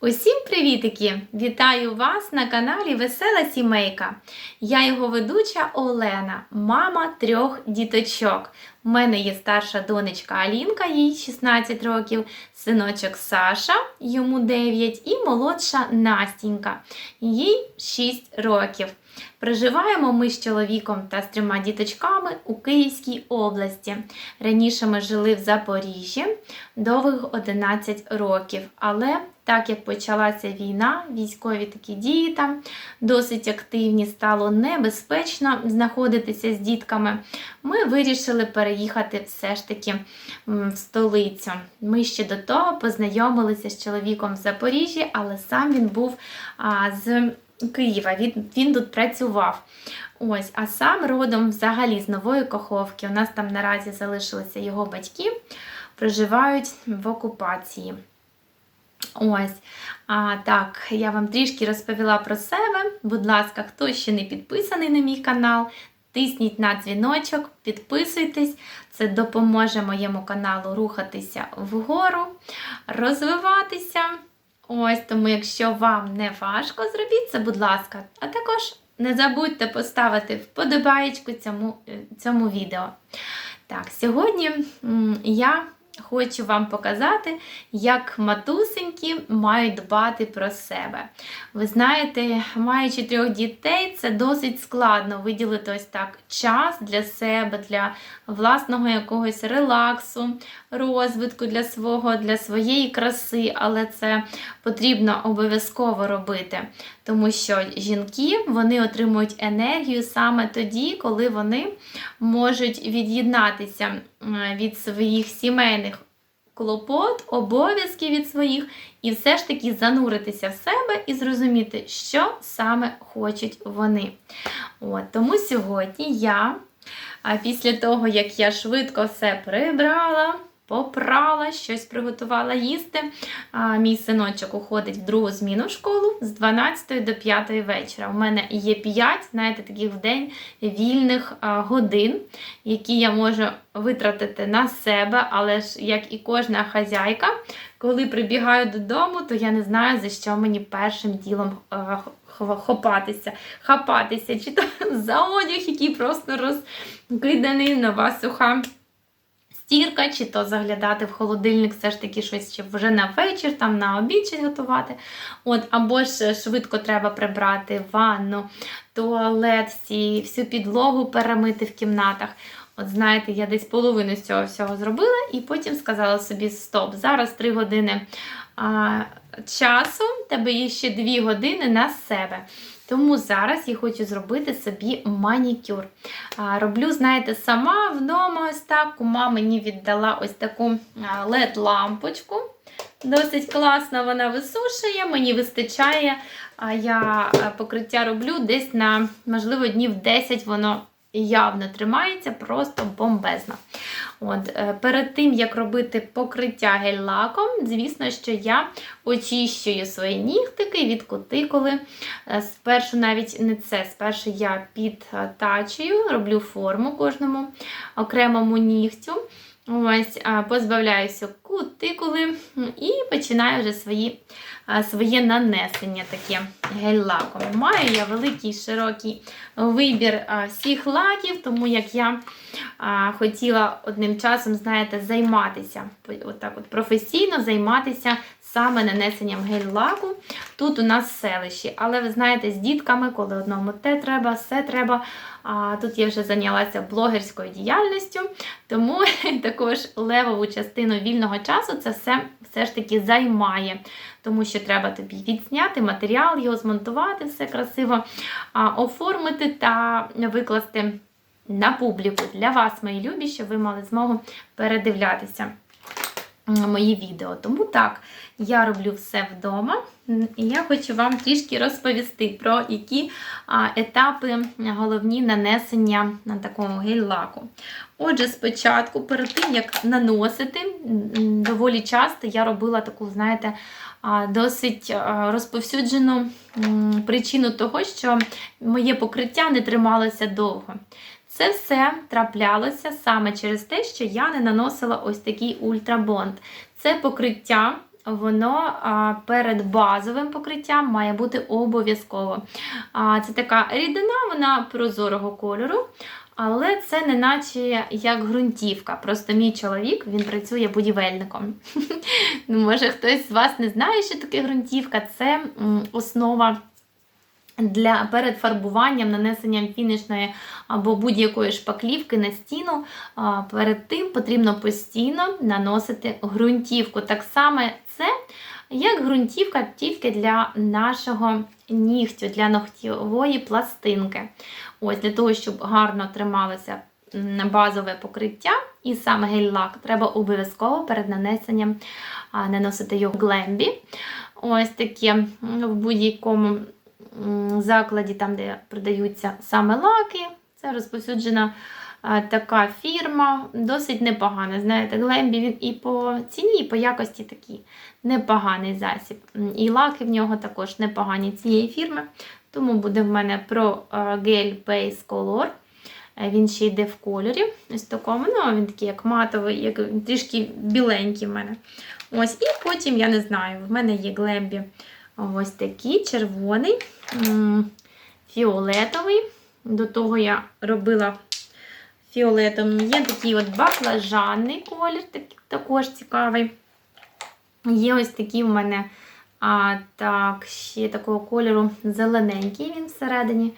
Усім привітики! Вітаю вас на каналі Весела Сімейка. Я його ведуча Олена, мама трьох діточок. У мене є старша донечка Алінка, їй 16 років, синочок Саша, йому 9, і молодша Настінька, їй 6 років. Проживаємо ми з чоловіком та з трьома діточками у Київській області. Раніше ми жили в Запоріжжі довгих 11 років, але так як почалася війна, військові такі дії там досить активні, стало небезпечно знаходитися з дітками. Ми вирішили переїхати все ж таки в столицю. Ми ще до того познайомилися з чоловіком в Запоріжжі, але сам він був а, з Києва. Він, він тут працював. Ось, а сам родом взагалі з Нової Каховки. У нас там наразі залишилися його батьки, проживають в окупації. Ось. А, так, я вам трішки розповіла про себе. Будь ласка, хто ще не підписаний на мій канал, тисніть на дзвіночок, підписуйтесь. Це допоможе моєму каналу рухатися вгору, розвиватися. Ось тому, якщо вам не важко, зробіть це, будь ласка. А також не забудьте поставити вподобаєчку цьому, е, цьому відео. Так, сьогодні я хочу вам показати, як матусеньки мають дбати про себе. Ви знаєте, маючи трьох дітей, це досить складно виділити ось так час для себе, для власного якогось релаксу, розвитку для свого, для своєї краси, але це потрібно обов'язково робити. Тому що жінки вони отримують енергію саме тоді, коли вони можуть від'єднатися від своїх сімейних клопот, обов'язків від своїх, і все ж таки зануритися в себе і зрозуміти, що саме хочуть вони. От, тому сьогодні я, після того, як я швидко все прибрала, попрала, щось приготувала їсти. А, мій синочок уходить в другу зміну в школу з 12 до 5 вечора. У мене є 5, знаєте, таких в день вільних годин, які я можу витратити на себе, але ж як і кожна хазяйка, коли прибігаю додому, то я не знаю, за що мені першим ділом хопатися, хапатися, чи то за одяг, який просто розкиданий, нова суха стірка, чи то заглядати в холодильник, все ж таки щось ще вже на вечір, там на обід щось готувати. От, або ж швидко треба прибрати ванну, туалет, всі, всю підлогу перемити в кімнатах. От знаєте, я десь половину з цього всього зробила, і потім сказала собі: стоп, зараз 3 години а, часу, тебе є ще 2 години на себе. Тому зараз я хочу зробити собі манікюр. Роблю, знаєте, сама вдома ось так. Кума мені віддала ось таку LED-лампочку. Досить класно вона висушує, мені вистачає. А я е, покриття роблю десь на, можливо, днів 10 воно явно тримається, просто бомбезно. От, е, перед тим, як робити покриття гель-лаком, звісно, що я очищую свої нігтики від кутикули. Е, Спершу навіть не це, спершу я підтачую, роблю форму кожному окремому нігтю. Ось, позбавляюся кутикули і починаю вже свої, своє нанесення таке гель-лаком. Маю я великий широкий вибір всіх лаків, тому як я хотіла одним часом, знаєте, займатися отак от професійно займатися саме нанесенням гель-лаку. Тут у нас селищі. Але ви знаєте, з дітками, коли одному те треба, все треба. А тут я вже зайнялася блогерською діяльністю, тому також левову частину вільного часу це все все ж таки займає, тому що треба тобі відзняти матеріал, його змонтувати, все красиво а, оформити та викласти на публіку для вас, мої любі, щоб ви мали змогу передивлятися мої відео. Тому так, я роблю все вдома. І я хочу вам трішки розповісти про які етапи головні нанесення на такому гель-лаку. Отже, спочатку, перед тим, як наносити, доволі часто я робила таку, знаєте, досить розповсюджену причину того, що моє покриття не трималося довго. Це все траплялося саме через те, що я не наносила ось такий ультрабонд. Це покриття воно перед базовим покриттям має бути обов'язково. Це така рідина, вона прозорого кольору. Але це не наче як ґрунтівка. Просто мій чоловік він працює будівельником. Ну, Може, хтось з вас не знає, що таке ґрунтівка. Це основа для перед фарбуванням, нанесенням фінішної або будь-якої шпаклівки на стіну. Перед тим потрібно постійно наносити ґрунтівку. Так само це як ґрунтівка тільки для нашого нігтю, для ногтєвої пластинки. Ось Для того, щоб гарно трималося базове покриття і саме гель-лак, треба обов'язково перед нанесенням наносити його в глембі. Ось таке в будь-якому закладі, там, де продаються саме лаки. Це розповсюджена така фірма, досить непогана. Знаєте, Глембі він і по ціні, і по якості такий непоганий засіб. І лаки в нього також непогані цієї фірми. Тому буде в мене про гель Base Color. Е, Він ще йде в кольорі. Ось такому. Ну, він такий, як матовий, як трішки біленький в мене. Ось, і потім, я не знаю, в мене є глембі ось такий червоний, фіолетовий. До того я робила фіолетовим. Є такий от баклажанний колір, також цікавий. Є ось такий в мене а, так, ще такого кольору зелененький він всередині.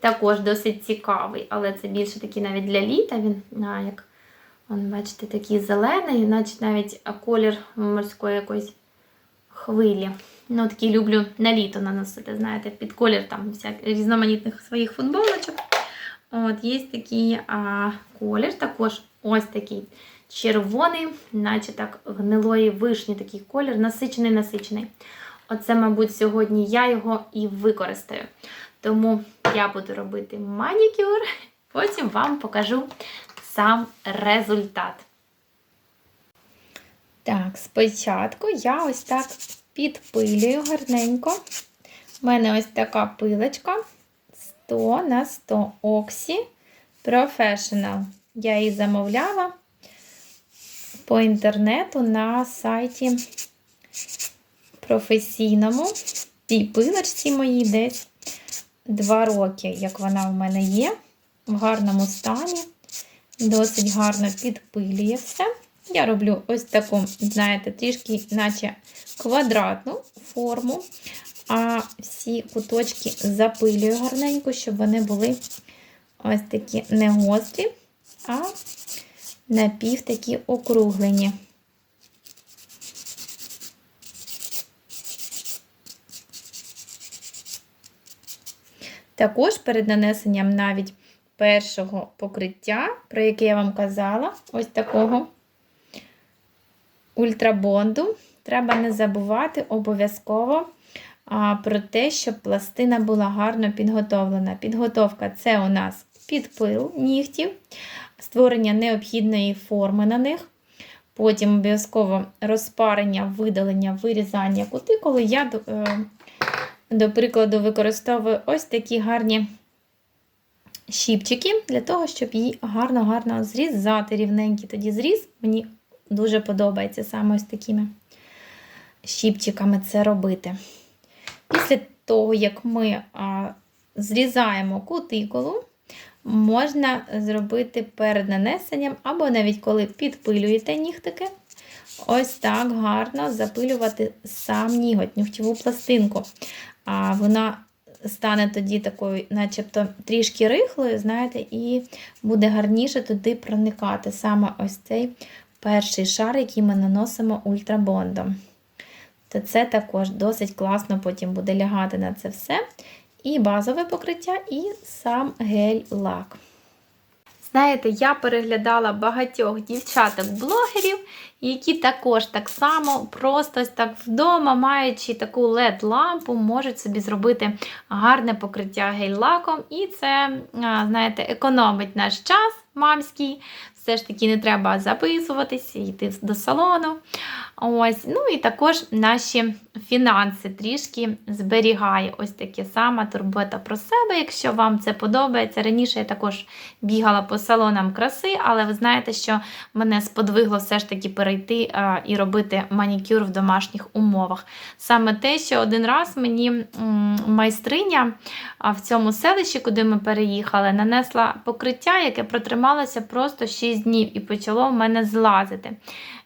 Також досить цікавий, але це більше такий навіть для літа. Він, а, як, вон, бачите, такий зелений, значить навіть колір морської якоїсь хвилі. Ну, такий люблю на літо наносити, знаєте, під колір там всяких різноманітних своїх футболочок. От, є такий а, колір, також ось такий червоний, наче так гнилої вишні, такий колір, насичений, насичений. Оце, мабуть, сьогодні я його і використаю. Тому я буду робити манікюр, потім вам покажу сам результат. Так, спочатку я ось так підпилюю гарненько. У мене ось така пилочка 100 на 100 Oxy Professional. Я її замовляла по інтернету на сайті професійному. Цій пилочці моїй десь 2 роки, як вона в мене є, в гарному стані. Досить гарно підпилює все. Я роблю ось таку, знаєте, трішки, наче квадратну форму, а всі куточки запилюю гарненько, щоб вони були ось такі не гострі, а напів такі округлені. Також перед нанесенням навіть першого покриття, про яке я вам казала, ось такого ультрабонду, треба не забувати обов'язково про те, щоб пластина була гарно підготовлена. Підготовка це у нас підпил нігтів, створення необхідної форми на них. Потім обов'язково розпарення, видалення, вирізання кутикули. Я, до, е, прикладу, використовую ось такі гарні щіпчики для того, щоб її гарно-гарно зрізати рівненький тоді зріз. Мені дуже подобається саме ось такими щіпчиками це робити. Після того, як ми а, зрізаємо кутикулу, можна зробити перед нанесенням, або навіть коли підпилюєте нігтики, ось так гарно запилювати сам ніготь, нігтєву пластинку. А вона стане тоді такою, начебто, трішки рихлою, знаєте, і буде гарніше туди проникати саме ось цей перший шар, який ми наносимо ультрабондом. То це також досить класно потім буде лягати на це все. І базове покриття, і сам гель-лак. Знаєте, я переглядала багатьох дівчаток-блогерів, які також так само, просто так вдома, маючи таку LED-лампу, можуть собі зробити гарне покриття гель-лаком. І це, знаєте, економить наш час мамський. Все ж таки не треба записуватись, йти до салону. Ось, ну і також наші фінанси трішки зберігає. Ось таке сама турбота про себе. Якщо вам це подобається. Раніше я також бігала по салонам краси, але ви знаєте, що мене сподвигло все ж таки перейти а, і робити манікюр в домашніх умовах. Саме те, що один раз мені майстриня в цьому селищі, куди ми переїхали, нанесла покриття, яке протрималося просто 6 днів і почало в мене злазити.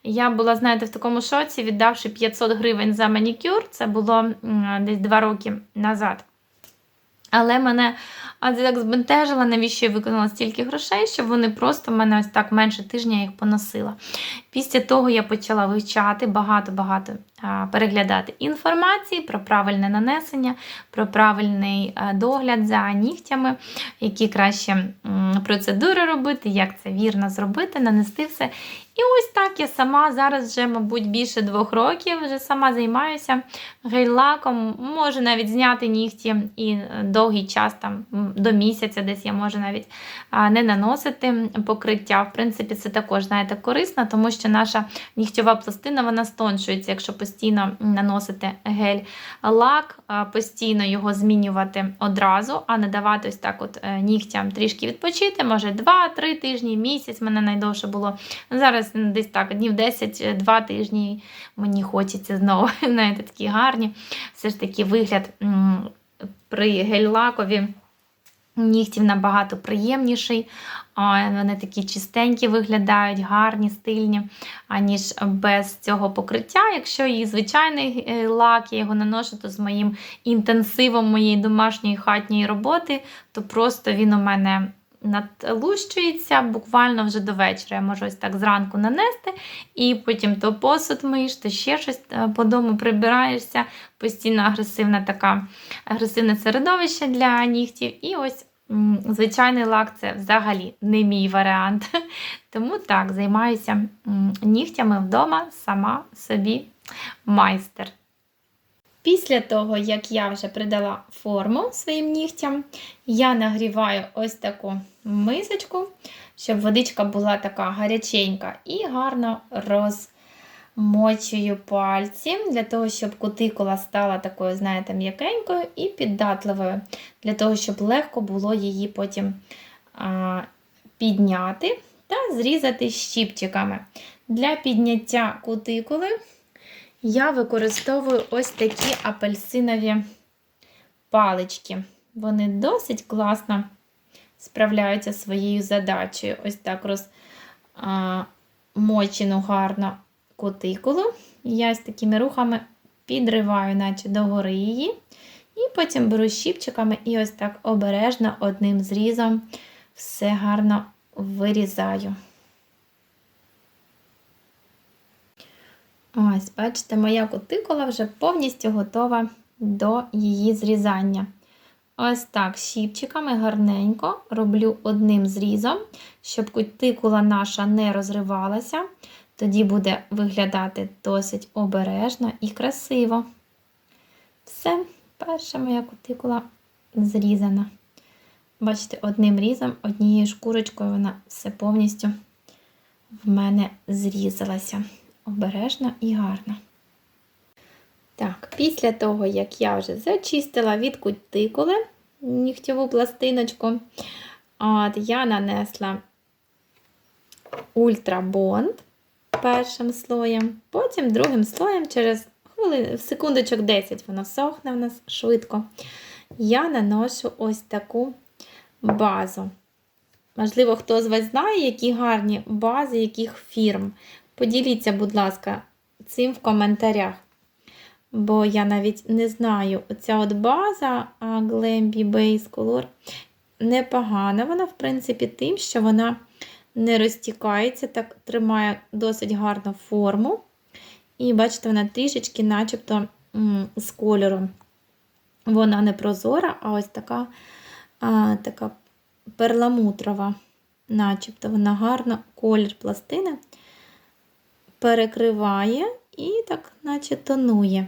Я була, знаєте, в такому шоці, віддавши 500 гривень за манікюр, це було десь 2 роки назад. Але мене так збентежило, навіщо я виконала стільки грошей, щоб вони просто мене ось так менше тижня їх поносила. Після того я почала вивчати багато-багато переглядати інформації про правильне нанесення, про правильний догляд за нігтями, які краще процедури робити, як це вірно зробити, нанести все. І ось так я сама зараз вже, мабуть, більше двох років вже сама займаюся гель-лаком. Можу навіть зняти нігті і довгий час, там до місяця, десь я можу навіть не наносити покриття. В принципі, це також, знаєте, корисно, тому що наша нігтєва пластина вона стоншується, якщо постійно наносити гель-лак, постійно його змінювати одразу, а не давати ось так от е, нігтям трішки відпочити. Може 2-3 тижні, місяць мене найдовше було. Зараз десь так, днів 10-2 тижні мені хочеться знову. Знаєте, такі гарні. Все ж таки вигляд при гель-лакові нігтів набагато приємніший. Вони такі чистенькі виглядають, гарні, стильні, аніж без цього покриття. Якщо її звичайний е, лак, я його наношу, то з моїм інтенсивом моєї домашньої хатньої роботи, то просто він у мене надлущується буквально вже до вечора. Я можу ось так зранку нанести, і потім то посуд миєш, то ще щось е, по дому прибираєшся, постійно агресивна така агресивне середовище для нігтів. І ось звичайний лак це взагалі не мій варіант. Тому так, займаюся нігтями вдома сама собі майстер. Після того, як я вже придала форму своїм нігтям, я нагріваю ось таку мисочку, щоб водичка була така гаряченька, і гарно розмочую пальці, для того, щоб кутикула стала такою, знаєте, м'якенькою і піддатливою, для того, щоб легко було її потім а, підняти та зрізати щіпчиками. Для підняття кутикули я використовую ось такі апельсинові палички. Вони досить класно справляються своєю задачею. Ось так розмочену гарно кутикулу. Я з такими рухами підриваю, наче догори її. І потім беру щіпчиками і ось так обережно одним зрізом все гарно вирізаю. Ось, бачите, моя кутикула вже повністю готова до її зрізання. Ось так, щіпчиками гарненько роблю одним зрізом, щоб кутикула наша не розривалася. Тоді буде виглядати досить обережно і красиво. Все, перша моя кутикула зрізана. Бачите, одним різом, однією шкурочкою вона все повністю в мене зрізалася обережно і гарно. Так, після того, як я вже зачистила від кутикули нігтєву пластиночку, от, я нанесла ультрабонд першим слоєм, потім другим слоєм через хвилин, секундочок 10 воно сохне в нас швидко. Я наношу ось таку базу. Можливо, хто з вас знає, які гарні бази, яких фірм. Поділіться, будь ласка, цим в коментарях. Бо я навіть не знаю, оця от база Glamby Base Color непогана. Вона, в принципі, тим, що вона не розтікається, так тримає досить гарну форму. І бачите, вона трішечки, начебто, з кольором. Вона не прозора, а ось така а, така перламутрова, начебто вона гарна колір пластини перекриває і так, наче тонує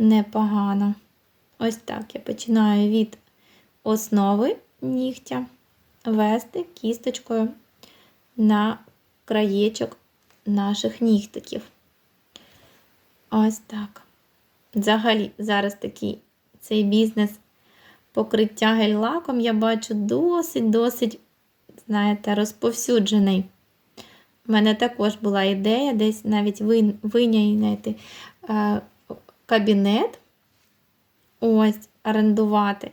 непогано. Ось так я починаю від основи нігтя вести кісточкою на краєчок наших нігтиків. Ось так. Взагалі, зараз такий цей бізнес покриття гель-лаком, я бачу, досить-досить, знаєте, розповсюджений. У мене також була ідея десь навіть вин- винайняти е, кабінет, ось, орендувати.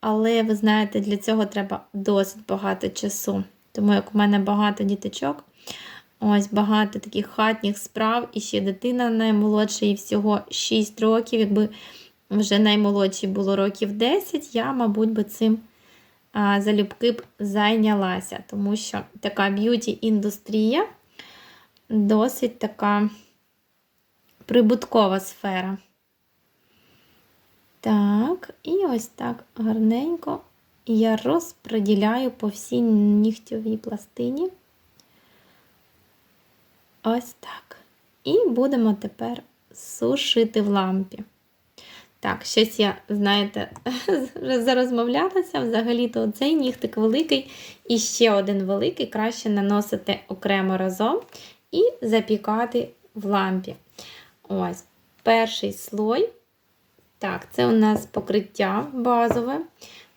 Але ви знаєте, для цього треба досить багато часу. Тому як у мене багато діточок, ось багато таких хатніх справ, і ще дитина наймолодша, і всього 6 років. Якби вже наймолодшій було років 10, я, мабуть, би цим а, залюбки б зайнялася, тому що така б'юті-індустрія досить така прибуткова сфера. Так, і ось так гарненько я розподіляю по всій нігтьовій пластині. Ось так. І будемо тепер сушити в лампі. Так, щось я, знаєте, зарозмовлялася. Взагалі-то цей нігтик великий і ще один великий, краще наносити окремо разом і запікати в лампі. Ось, перший слой. Так, це у нас покриття базове.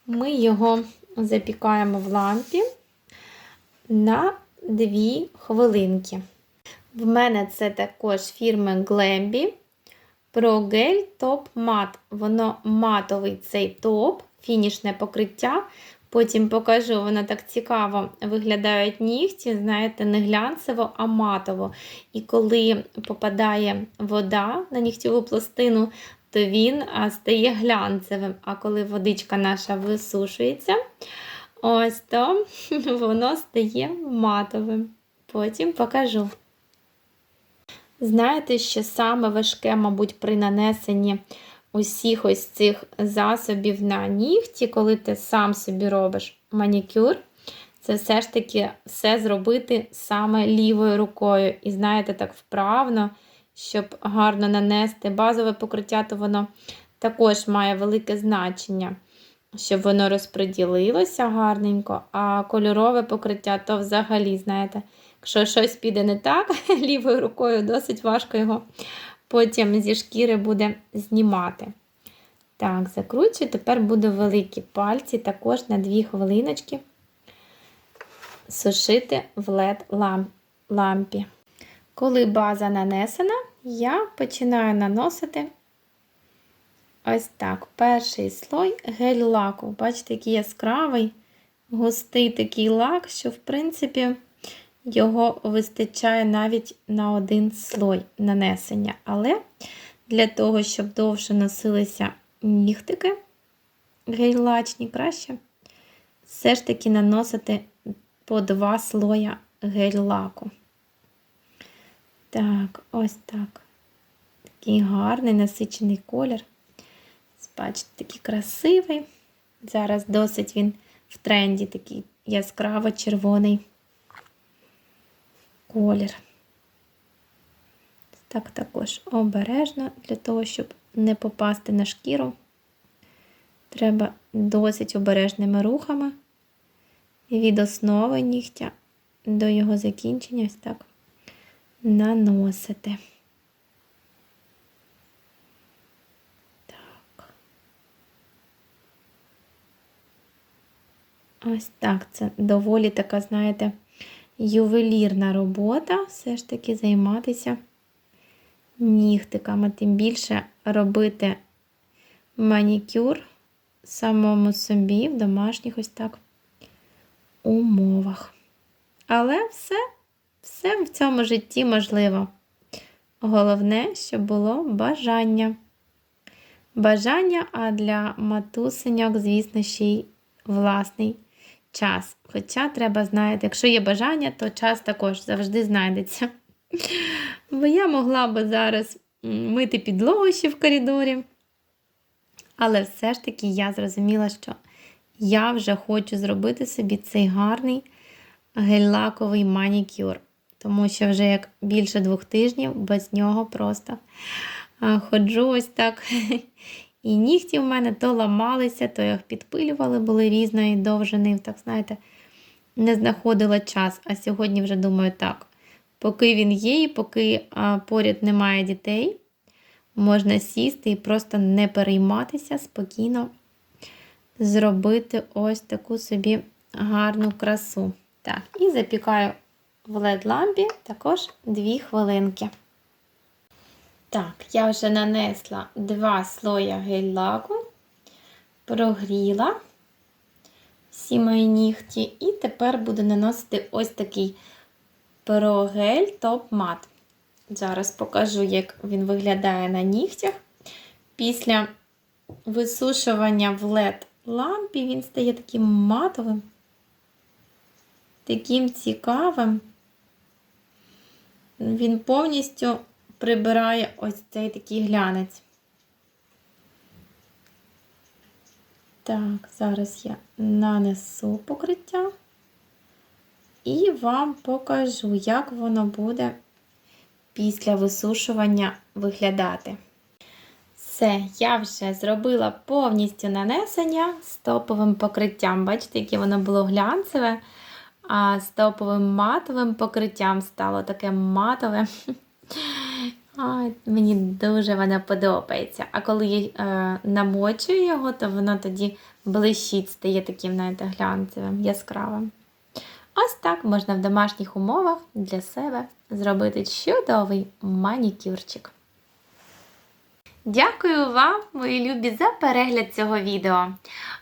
Ми його запікаємо в лампі на 2 хвилинки. В мене це також фірми Glambi Pro Gel Top Matte. Воно матовий цей топ, фінішне покриття. Потім покажу, воно так цікаво виглядають нігті, знаєте, не глянцево, а матово. І коли попадає вода на нігтєву пластину, то він стає глянцевим. А коли водичка наша висушується, ось то воно стає матовим. Потім покажу. Знаєте, що саме важке, мабуть, при нанесенні усіх ось цих засобів на нігті, коли ти сам собі робиш манікюр, це все ж таки все зробити саме лівою рукою. І знаєте, так вправно, щоб гарно нанести базове покриття, то воно також має велике значення, щоб воно розподілилося гарненько, а кольорове покриття то взагалі, знаєте, якщо щось піде не так, лівою рукою досить важко його потім зі шкіри буде знімати. Так, закручую. Тепер буду великі пальці також на 2 хвилиночки сушити в LED лампі. Коли база нанесена, я починаю наносити ось так. Перший слой гель-лаку. Бачите, який яскравий, густий такий лак, що, в принципі, його вистачає навіть на один слой нанесення. Але для того, щоб довше носилися нігтики гель-лачні, краще все ж таки наносити по два слоя гель-лаку. Так, ось так. Такий гарний насичений колір. Бачите, такий красивий. Зараз досить він в тренді, такий яскраво червоний колір. Так також обережно для того, щоб не попасти на шкіру. Треба досить обережними рухами від основи нігтя до його закінчення ось так наносити. Так. Ось так, це доволі така, знаєте, ювелірна робота, все ж таки займатися нігтиками, тим більше робити манікюр самому собі в домашніх ось так умовах. Але все, все в цьому житті можливо. Головне, щоб було бажання. Бажання, а для матусеньок, звісно, ще й власний час. Хоча треба, знаєте, якщо є бажання, то час також завжди знайдеться. Бо я могла би зараз мити підлогу ще в коридорі. Але все ж таки я зрозуміла, що я вже хочу зробити собі цей гарний гель-лаковий манікюр. Тому що вже як більше двох тижнів без нього просто ходжу ось так. І нігті в мене то ламалися, то їх підпилювали, були різної довжини, так знаєте, не знаходила час. А сьогодні вже думаю, так, поки він є, і поки а, поряд немає дітей, можна сісти і просто не перейматися, спокійно зробити ось таку собі гарну красу. Так, і запікаю в led лампі також 2 хвилинки. Так, я вже нанесла два слоя гель-лаку, прогріла всі мої нігті, і тепер буду наносити ось такий прогель топ-мат. Зараз покажу, як він виглядає на нігтях. Після висушування в LED лампі він стає таким матовим, таким цікавим. Він повністю прибирає ось цей такий глянець. Так, зараз я нанесу покриття і вам покажу, як воно буде після висушування виглядати. Все, я вже зробила повністю нанесення з топовим покриттям. Бачите, яке воно було глянцеве, а з топовим матовим покриттям стало таке матове. Ай, мені дуже воно подобається. А коли я е, намочую його, то воно тоді блищить, стає таким знаєте, глянцевим, яскравим. Ось так можна в домашніх умовах для себе зробити чудовий манікюрчик. Дякую вам, мої любі, за перегляд цього відео.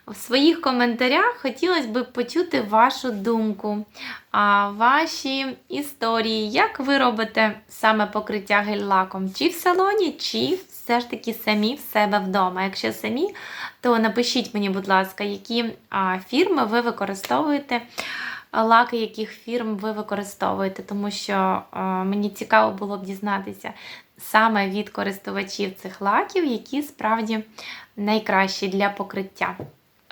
В своїх коментарях хотілося б почути вашу думку, ваші історії, як ви робите саме покриття гель-лаком, чи в салоні, чи все ж таки самі в себе вдома. Якщо самі, то напишіть мені, будь ласка, які фірми ви використовуєте. Лаки, яких фірм ви використовуєте, тому що мені цікаво було б дізнатися саме від користувачів цих лаків, які справді найкращі для покриття.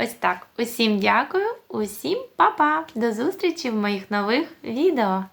Ось так. Усім дякую, усім па-па! До зустрічі в моїх нових відео!